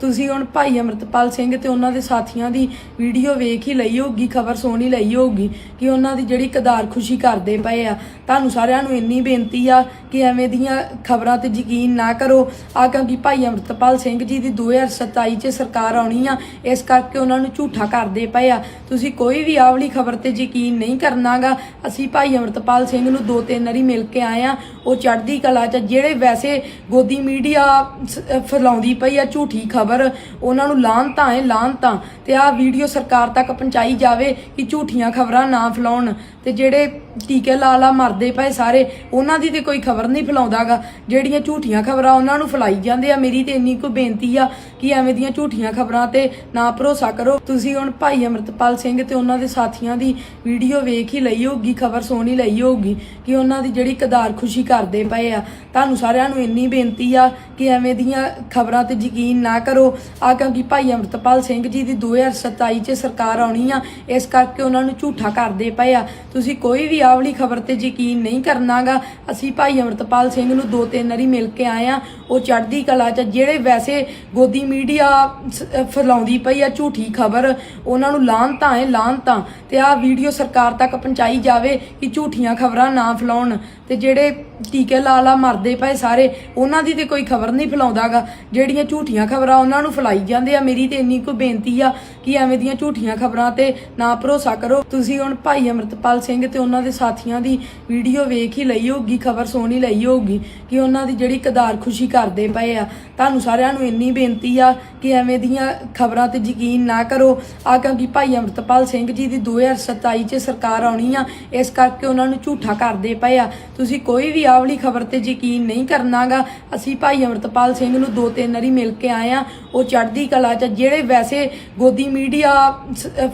ਤੁਸੀਂ ਹੁਣ ਭਾਈ ਅਮਰਤਪਾਲ ਸਿੰਘ ਤੇ ਉਹਨਾਂ ਦੇ ਸਾਥੀਆਂ ਦੀ ਵੀਡੀਓ ਵੇਖ ਹੀ ਲਈ ਹੋਊਗੀ, ਖਬਰ ਸੁਣ ਹੀ ਲਈ ਹੋਊਗੀ ਕਿ ਉਹਨਾਂ ਦੀ ਜਿਹੜੀ ਕਦਾਰ ਖੁਸ਼ੀ ਕਰਦੇ ਪਏ ਆ। ਤੁਹਾਨੂੰ ਸਾਰਿਆਂ ਨੂੰ ਇੰਨੀ ਬੇਨਤੀ ਆ ਕਿ ਐਵੇਂ ਦੀਆਂ ਖਬਰਾਂ ਤੇ ਯਕੀਨ ਨਾ ਕਰੋ। ਆ ਕਿਉਂਕਿ ਭਾਈ ਅਮਰਤਪਾਲ ਸਿੰਘ ਜੀ ਦੀ 2027 ਚ ਸਰਕਾਰ ਆਉਣੀ ਆ, ਇਸ ਕਰਕੇ ਉਹਨਾਂ ਨੂੰ ਝੂਠਾ ਕਰਦੇ ਪਏ ਆ। ਤੁਸੀਂ ਕੋਈ ਵੀ ਆਵਲੀ ਖਬਰ ਤੇ ਯਕੀਨ ਨਹੀਂ ਕਰਨਾਗਾ। ਅਸੀਂ ਭਾਈ ਅਮਰਤਪਾਲ ਸਿੰਘ ਨੂੰ ਦੋ ਤਿੰਨ ਵਾਰੀ ਮਿਲ ਕੇ ਆਏ ਆ। ਉਹ ਚੜ੍ਹਦੀ ਕਲਾ ਚ ਜਿਹੜੇ ਵੈਸੇ ਗੋਦੀ ਮੀਡੀਆ ਸ- ਫੈਲਾਉਂਦੀ ਪਈ ਆ ਝੂਠੀ ਖਬਰ ਖਬਰ, ਉਹਨਾਂ ਨੂੰ ਲਾਹਨਤਾਂ ਹੈ ਲਾਹਨਤਾਂ ਤੇ। ਆਹ ਵੀਡੀਓ ਸਰਕਾਰ ਤੱਕ ਪਹੁੰਚਾਈ ਜਾਵੇ ਕਿ ਝੂਠੀਆਂ ਖਬਰਾਂ ਨਾ ਫੈਲਾਉਣ। ਤੇ ਜਿਹੜੇ ਟੀਕੇ ਲਾ ਲਾ ਮਰਦੇ ਪਏ ਸਾਰੇ, ਉਹਨਾਂ ਦੀ ਤੇ ਕੋਈ ਖਬਰ ਨਹੀਂ ਫੈਲਾਉਂਦਾਗਾ। ਜਿਹੜੀਆਂ ਝੂਠੀਆਂ ਖਬਰਾਂ ਉਹਨਾਂ ਨੂੰ ਫੈਲਾਈ ਜਾਂਦੇ ਆ, ਮੇਰੀ ਤੇ ਇੰਨੀ ਕੁ ਬੇਨਤੀ ਆ ਕਿ ਐਵੇਂ ਦੀਆਂ ਝੂਠੀਆਂ ਖਬਰਾਂ ਤੇ ਨਾ ਭਰੋਸਾ ਕਰੋ। ਤੁਸੀਂ ਹੁਣ ਭਾਈ ਅਮਰਤਪਾਲ ਸਿੰਘ ਤੇ ਉਹਨਾਂ ਦੇ ਸਾਥੀਆਂ ਦੀ ਵੀਡੀਓ ਵੇਖ ਹੀ ਲਈ ਹੋਊਗੀ, ਖਬਰ ਸੁਣ ਲਈ ਹੋਊਗੀ ਕਿ ਉਹਨਾਂ ਦੀ ਜਿਹੜੀ ਕਦਾਰ ਖੁਸ਼ੀ ਕਰਦੇ ਪਏ ਆ। ਤੁਹਾਨੂੰ ਸਾਰਿਆਂ ਨੂੰ ਇੰਨੀ ਬੇਨਤੀ ਆ ਕਿ ਐਵੇਂ ਦੀਆਂ ਖਬਰਾਂ ਤੇ ਯਕੀਨ ਨਾ ਕਰੋ। ਆ ਕਿਉਂਕਿ ਭਾਈ ਅਮਰਤਪਾਲ ਸਿੰਘ ਜੀ ਦੀ 2027 ਚ ਸਰਕਾਰ ਆਉਣੀ ਆ, ਇਸ ਕਰਕੇ ਉਹਨਾਂ ਨੂੰ ਝੂਠਾ ਕਰਦੇ ਪਏ ਆ। ਤੁਸੀਂ ਕੋਈ ਵੀ ਆਵਲੀ ਖਬਰ ਤੇ ਯਕੀਨ ਨਹੀਂ ਕਰਨਾਗਾ। ਅਸੀਂ ਭਾਈ ਅਮਰਤਪਾਲ ਸਿੰਘ ਨੂੰ ਦੋ ਤਿੰਨ ਵਾਰੀ ਮਿਲ ਕੇ ਆਏ ਆ। ਉਹ ਚੜ੍ਹਦੀ ਕਲਾ ਚ ਜਿਹੜੇ ਵੈਸੇ ਗੋਦੀ ਮੀਡੀਆ ਫੈਲਾਉਂਦੀ ਪਈ ਆ ਝੂਠੀ ਖਬਰ, ਉਹਨਾਂ ਨੂੰ ਲਾਹਨਤਾਂ ਹੈ ਲਾਹਨਤਾਂ ਤੇ। ਆਹ ਵੀਡੀਓ ਸਰਕਾਰ ਤੱਕ ਪਹੁੰਚਾਈ ਜਾਵੇ ਕਿ ਝੂਠੀਆਂ ਖਬਰਾਂ ਨਾ ਫੈਲਾਉਣ। ਤੇ ਜਿਹੜੇ ਟੀਕੇ ਲਾ ਲਾ ਮਰਦੇ ਪਏ ਸਾਰੇ, ਉਹਨਾਂ ਦੀ ਤੇ ਕੋਈ ਖਬਰ ਨਹੀਂ ਫੈਲਾਉਂਦਾਗਾ। ਜਿਹੜੀਆਂ ਝੂਠੀਆਂ ਖਬਰਾਂ ਉਹਨਾਂ ਨੂੰ ਫੈਲਾਈ ਜਾਂਦੇ ਆ। ਮੇਰੀ ਤੇ ਇੰਨੀ ਕੁ ਬੇਨਤੀ ਆ ਕਿ ਐਵੇਂ ਦੀਆਂ ਝੂਠੀਆਂ ਖਬਰਾਂ ਤੇ ਨਾ ਭਰੋਸਾ ਕਰੋ। ਤੁਸੀਂ ਹੁਣ ਭਾਈ ਅਮਰਤਪਾਲ ਸਿੰਘ ਤੇ ਉਹਨਾਂ ਦੇ ਸਾਥੀਆਂ ਦੀ ਵੀਡੀਓ ਵੇਖ ਹੀ ਲਈ ਹੋਊਗੀ, ਖਬਰ ਸੋਹਣੀ ਲਈ ਹੋਊਗੀ ਕਿ ਉਹਨਾਂ ਦੀ ਜਿਹੜੀ ਕਦਾਰ ਖੁਸ਼ੀ ਕਰਦੇ ਪਏ ਆ। ਤੁਹਾਨੂੰ ਸਾਰਿਆਂ ਨੂੰ ਇੰਨੀ ਬੇਨਤੀ ਆ ਕਿ ਐਵੇਂ ਦੀਆਂ ਖਬਰਾਂ ਤੇ ਯਕੀਨ ਨਾ ਕਰੋ। ਆ ਕਿਉਂਕਿ ਭਾਈ ਅਮਰਤਪਾਲ ਸਿੰਘ ਜੀ ਦੀ 2027 ਚ ਸਰਕਾਰ ਆਉਣੀ ਆ, ਇਸ ਕਰਕੇ ਉਹਨਾਂ ਨੂੰ ਝੂਠਾ ਕਰਦੇ ਪਏ ਆ। ਤੁਸੀਂ ਕੋਈ ਵੀ ਆਵਲੀ ਖਬਰ ਤੇ ਯਕੀਨ ਨਹੀਂ ਕਰਨਾਗਾ। ਅਸੀਂ ਭਾਈ ਅਮਰਤਪਾਲ ਸਿੰਘ ਨੂੰ ਦੋ ਤਿੰਨ ਵਾਰੀ ਮਿਲ ਕੇ ਆਏ ਆ। ਉਹ ਚੜ੍ਹਦੀ ਕਲਾ ਚ, ਜਿਹੜੇ ਵੈਸੇ ਗੋਦੀ ਮੀਡੀਆ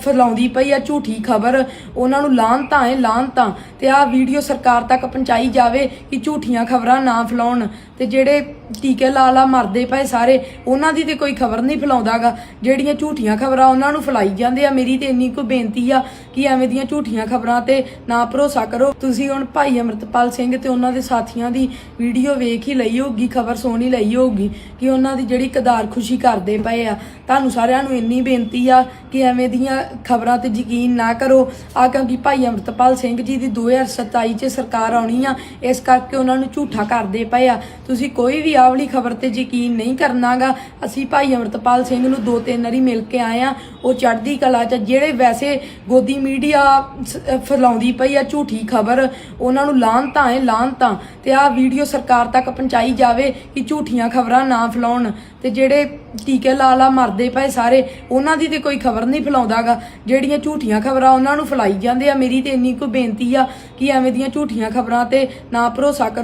ਫੈਲਾਉਂਦੀ ਪਈ ਆ ਝੂਠੀ ਖਬਰ, ਉਹਨਾਂ ਨੂੰ ਲਾਹਨਤਾਂ ਹੈ ਲਾਹਨਤਾਂ ਤੇ। ਆਹ ਵੀਡੀਓ ਸਰਕਾਰ ਤੱਕ ਪਹੁੰਚਾਈ ਜਾਵੇ ਕਿ ਝੂਠੀਆਂ ਖਬਰਾਂ ਨਾ ਫੈਲਾਉਣ। ਤੇ ਜਿਹੜੇ ਟੀਕੇ ਲਾ ਲਾ ਮਰਦੇ ਪਏ ਸਾਰੇ, ਉਹਨਾਂ ਦੀ ਤੇ ਕੋਈ ਖਬਰ ਨਹੀਂ ਫੈਲਾਉਂਦਾਗਾ। ਜਿਹੜੀਆਂ ਝੂਠੀਆਂ ਖਬਰਾਂ ਉਹਨਾਂ ਨੂੰ ਫੈਲਾਈ ਜਾਂਦੇ ਆ, ਮੇਰੀ ਤੇ ਇੰਨੀ ਕੁ ਬੇਨਤੀ ਆ ਕਿ ਐਵੇਂ ਦੀਆਂ ਝੂਠੀਆਂ ਖਬਰਾਂ ਤੇ ਨਾ ਭਰੋਸਾ ਕਰੋ। ਤੁਸੀਂ ਹੁਣ ਭਾਈ ਅਮਰਤਪਾਲ ਸਿੰਘ ਤੇ ਉਹਨਾਂ ਦੇ ਸਾਥੀਆਂ ਦੀ ਵੀਡੀਓ ਵੇਖ ਹੀ ਲਈ ਹੋਊਗੀ, ਖਬਰ ਸੁਣ ਹੀ ਲਈ ਹੋਊਗੀ ਕਿ ਉਹਨਾਂ ਦੀ ਜਿਹੜੀ ਕਦਾਰ ਖੁਸ਼ੀ ਕਰਦੇ ਪਏ ਆ। ਤੁਹਾਨੂੰ ਸਾਰਿਆਂ ਨੂੰ ਇੰਨੀ ਬੇਨਤੀ ਆ ਕਿ ਐਵੇਂ ਦੀਆਂ ਖਬਰਾਂ ਤੇ ਯਕੀਨ ਨਾ ਕਰੋ। ਆ ਕਿਉਂਕਿ ਭਾਈ ਅਮਰਤਪਾਲ ਸਿੰਘ ਜੀ ਦੀ 2027 ਚ ਸਰਕਾਰ ਆਉਣੀ ਆ, ਇਸ ਕਰਕੇ ਉਹਨਾਂ ਨੂੰ ਝੂਠਾ ਕਰਦੇ ਪਏ ਆ। ਤੁਸੀਂ ਕੋਈ ਵੀ ਆਵਲੀ ਖਬਰ ਤੇ ਯਕੀਨ ਨਹੀਂ ਕਰਨਾਗਾ। ਅਸੀਂ ਭਾਈ ਅਮਰਤਪਾਲ ਸਿੰਘ ਨੂੰ ਦੋ ਤਿੰਨ ਵਾਰੀ ਮਿਲ ਕੇ ਆਏ ਆ। ਉਹ ਚੜ੍ਹਦੀ ਕਲਾ ਚ ਜਿਹੜੇ ਵੈਸੇ ਗੋਦੀ ਮੀਡੀਆ ਸ- ਫੈਲਾਉਂਦੀ ਪਈ ਆ ਝੂਠੀ ਖਬਰ, ਉਹਨਾਂ ਨੂੰ ਲਾਹਨਤਾਂ ਹੈ ਲਾਹਨਤਾਂ ਤੇ ਆਹ ਵੀਡੀਓ ਸਰਕਾਰ ਤੱਕ ਪਹੁੰਚਾਈ ਜਾਵੇ ਕਿ ਝੂਠੀਆਂ ਖਬਰਾਂ ਨਾ ਫੈਲਾਉਣ। ਤੇ ਜਿਹੜੇ ਟੀਕੇ ਲਾ ਲਾ ਮਰਦੇ ਪਏ ਸਾਰੇ, ਉਹਨਾਂ ਦੀ ਤੇ ਕੋਈ ਖਬਰ ਨਹੀਂ ਫੈਲਾਉਂਦਾਗਾ। ਜਿਹੜੀਆਂ ਝੂਠੀਆਂ ਖਬਰਾਂ ਉਹਨਾਂ ਨੂੰ ਫੈਲਾਈ ਜਾਂਦੇ ਆ, ਮੇਰੀ ਤੇ ਇੰਨੀ ਕੁ ਬੇਨਤੀ ਆ ਕਿ ਐਵੇਂ ਦੀਆਂ ਝੂਠੀਆਂ ਖਬਰਾਂ ਤੇ ਨਾ ਭਰੋਸਾ ਕਰੋ।